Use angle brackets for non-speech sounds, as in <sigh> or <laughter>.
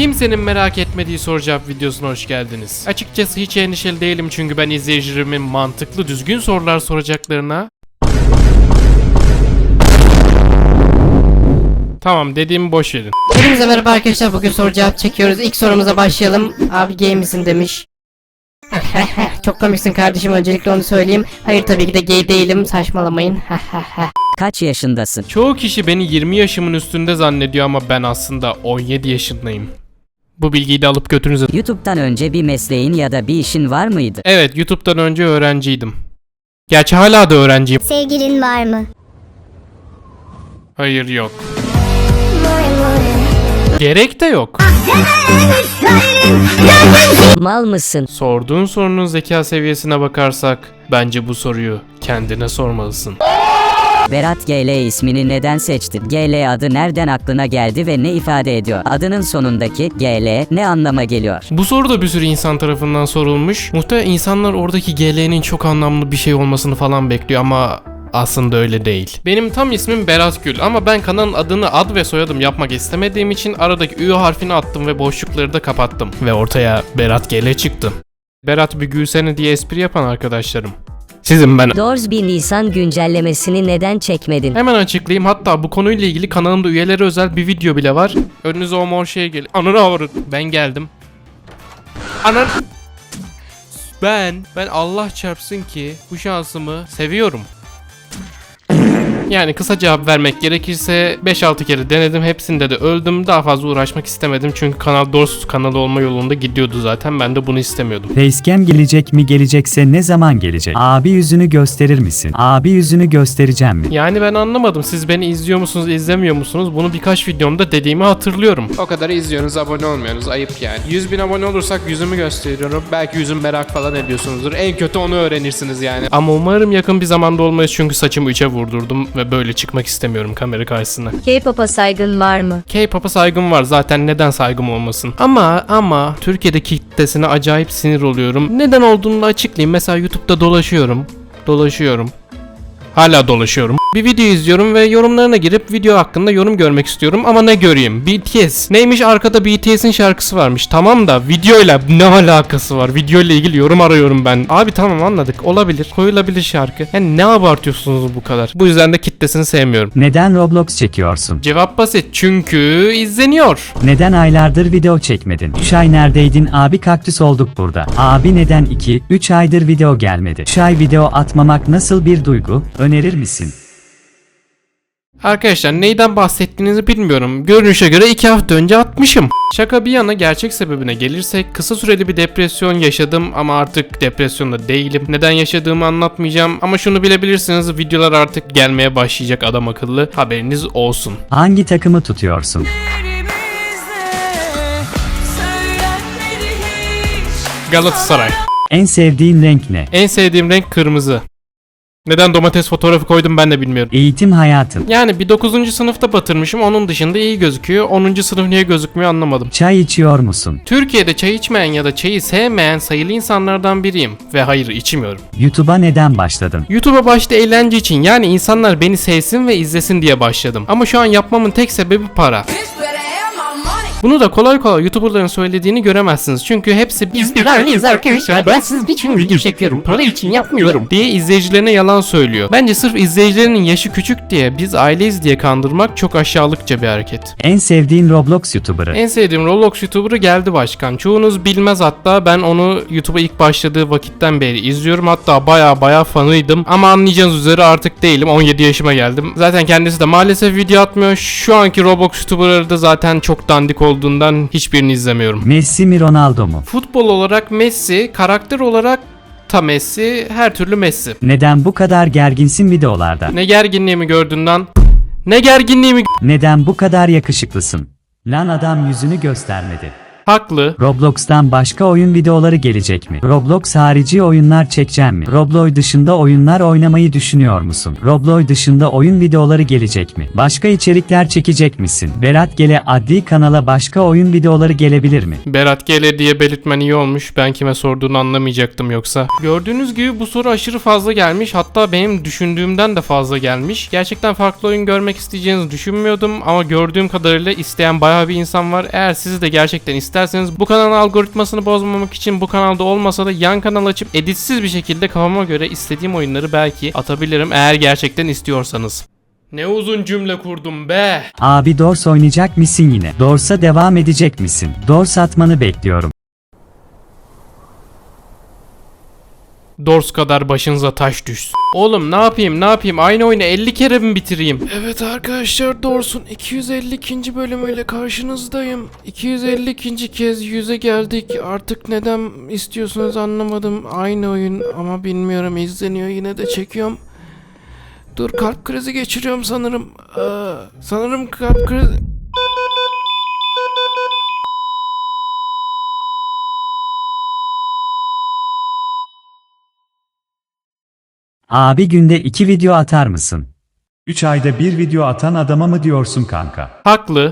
Kimsenin merak etmediği soru cevap videosuna hoş geldiniz. Açıkçası hiç endişeli değilim çünkü ben izleyicilerimin mantıklı düzgün sorular soracaklarına Tamam dediğimi boş verin. Hepinize merhaba arkadaşlar bugün soru cevap çekiyoruz. İlk sorumuza başlayalım. Abi gay misin demiş. <laughs> Çok komiksin kardeşim öncelikle onu söyleyeyim. Hayır tabii ki de gay değilim saçmalamayın. <laughs> Kaç yaşındasın? Çoğu kişi beni 20 yaşımın üstünde zannediyor ama ben aslında 17 yaşındayım. Bu bilgiyi de alıp götünüze... YouTube'dan önce bir mesleğin ya da bir işin var mıydı? Evet YouTube'dan önce öğrenciydim. Gerçi hala da öğrenciyim. Sevgilin var mı? Hayır yok. Gerek de yok. Mal mısın? Sorduğun sorunun zeka seviyesine bakarsak bence bu soruyu kendine sormalısın. Berat GL ismini neden seçtin? GL adı nereden aklına geldi ve ne ifade ediyor? Adının sonundaki GL ne anlama geliyor? Bu soru da bir sürü insan tarafından sorulmuş. Muhtemelen insanlar oradaki GL'nin çok anlamlı bir şey olmasını falan bekliyor ama aslında öyle değil. Benim tam ismim Berat Gül ama ben kanalın adını ad ve soyadım yapmak istemediğim için aradaki Ü harfini attım ve boşlukları da kapattım. Ve ortaya Berat GL çıktı. Berat bir gülsene diye espri yapan arkadaşlarım. Sizin ben. Doors 1 Nisan güncellemesini neden çekmedin? Hemen açıklayayım. Hatta bu konuyla ilgili kanalımda üyelere özel bir video bile var. Önünüze o mor şey gel. Ananı avradım. Ben geldim. Anan... Ben, ben Allah çarpsın ki bu şansımı seviyorum. Yani kısa cevap vermek gerekirse 5-6 kere denedim. Hepsinde de öldüm. Daha fazla uğraşmak istemedim. Çünkü kanal Dorsuz kanalı olma yolunda gidiyordu zaten. Ben de bunu istemiyordum. Facecam gelecek mi gelecekse ne zaman gelecek? Abi yüzünü gösterir misin? Abi yüzünü göstereceğim mi? Yani ben anlamadım. Siz beni izliyor musunuz, izlemiyor musunuz? Bunu birkaç videomda dediğimi hatırlıyorum. O kadar izliyorsunuz, abone olmuyorsunuz. Ayıp yani. 100 bin abone olursak yüzümü gösteriyorum. Belki yüzüm merak falan ediyorsunuzdur. En kötü onu öğrenirsiniz yani. Ama umarım yakın bir zamanda olmayız çünkü saçımı üçe vurdurdum ve böyle çıkmak istemiyorum kamera karşısına. K-pop'a saygın var mı? K-pop'a saygım var zaten neden saygım olmasın. Ama ama Türkiye'deki kitlesine acayip sinir oluyorum. Neden olduğunu da açıklayayım. Mesela YouTube'da dolaşıyorum. Dolaşıyorum. Hala dolaşıyorum. Bir video izliyorum ve yorumlarına girip video hakkında yorum görmek istiyorum ama ne göreyim? BTS. Neymiş arkada BTS'in şarkısı varmış. Tamam da videoyla ne alakası var? Videoyla ilgili yorum arıyorum ben. Abi tamam anladık. Olabilir. Koyulabilir şarkı. Yani ne abartıyorsunuz bu kadar? Bu yüzden de kitlesini sevmiyorum. Neden Roblox çekiyorsun? Cevap basit. Çünkü izleniyor. Neden aylardır video çekmedin? 3 ay neredeydin abi kaktüs olduk burada. Abi neden 2, 3 aydır video gelmedi? 3 ay video atmamak nasıl bir duygu? Önerir misin? Arkadaşlar neyden bahsettiğinizi bilmiyorum. Görünüşe göre 2 hafta önce atmışım. Şaka bir yana gerçek sebebine gelirsek kısa süreli bir depresyon yaşadım ama artık depresyonda değilim. Neden yaşadığımı anlatmayacağım ama şunu bilebilirsiniz videolar artık gelmeye başlayacak adam akıllı haberiniz olsun. Hangi takımı tutuyorsun? Galatasaray. En sevdiğin renk ne? En sevdiğim renk kırmızı. Neden domates fotoğrafı koydum ben de bilmiyorum. Eğitim hayatın. Yani bir 9. sınıfta batırmışım onun dışında iyi gözüküyor. 10. sınıf niye gözükmüyor anlamadım. Çay içiyor musun? Türkiye'de çay içmeyen ya da çayı sevmeyen sayılı insanlardan biriyim ve hayır içmiyorum. YouTube'a neden başladın? YouTube'a başta eğlence için yani insanlar beni sevsin ve izlesin diye başladım. Ama şu an yapmamın tek sebebi para. Bunu da kolay kolay YouTuber'ların söylediğini göremezsiniz. Çünkü hepsi biz Bizlerleyiz arkadaşlar ben siz için video çekiyorum. Para için yapmıyorum. diye izleyicilerine yalan söylüyor. Bence sırf izleyicilerinin yaşı küçük diye biz aileyiz diye kandırmak çok aşağılıkça bir hareket. En sevdiğin Roblox YouTuber'ı. En sevdiğim Roblox YouTuber'ı geldi başkan. Çoğunuz bilmez hatta ben onu YouTube'a ilk başladığı vakitten beri izliyorum. Hatta baya baya fanıydım. Ama anlayacağınız üzere artık değilim. 17 yaşıma geldim. Zaten kendisi de maalesef video atmıyor. Şu anki Roblox YouTuber'ları da zaten çok dandik olduğundan hiçbirini izlemiyorum. Messi mi Ronaldo mu? Futbol olarak Messi, karakter olarak ta Messi, her türlü Messi. Neden bu kadar gerginsin videolarda? Ne gerginliğimi gördün lan? Ne gerginliğimi Neden bu kadar yakışıklısın? Lan adam yüzünü göstermedi. Haklı. Roblox'tan başka oyun videoları gelecek mi? Roblox harici oyunlar çekeceğim mi? Roblox dışında oyunlar oynamayı düşünüyor musun? Roblox dışında oyun videoları gelecek mi? Başka içerikler çekecek misin? Berat Gele adli kanala başka oyun videoları gelebilir mi? Berat GL diye belirtmen iyi olmuş. Ben kime sorduğunu anlamayacaktım yoksa. Gördüğünüz gibi bu soru aşırı fazla gelmiş. Hatta benim düşündüğümden de fazla gelmiş. Gerçekten farklı oyun görmek isteyeceğinizi düşünmüyordum ama gördüğüm kadarıyla isteyen bayağı bir insan var. Eğer siz de gerçekten isterseniz bu kanalın algoritmasını bozmamak için bu kanalda olmasa da yan kanal açıp editsiz bir şekilde kafama göre istediğim oyunları belki atabilirim eğer gerçekten istiyorsanız. Ne uzun cümle kurdum be. Abi Dors oynayacak mısın yine? Dors'a devam edecek misin? Dors atmanı bekliyorum. Dors kadar başınıza taş düşsün. Oğlum ne yapayım ne yapayım aynı oyunu 50 kere mi bitireyim? Evet arkadaşlar Dors'un 252. bölümüyle karşınızdayım. 252. kez yüze geldik. Artık neden istiyorsunuz anlamadım. Aynı oyun ama bilmiyorum izleniyor yine de çekiyorum. Dur kalp krizi geçiriyorum sanırım. Aa, sanırım kalp krizi... Abi günde 2 video atar mısın? 3 ayda bir video atan adama mı diyorsun kanka? Haklı.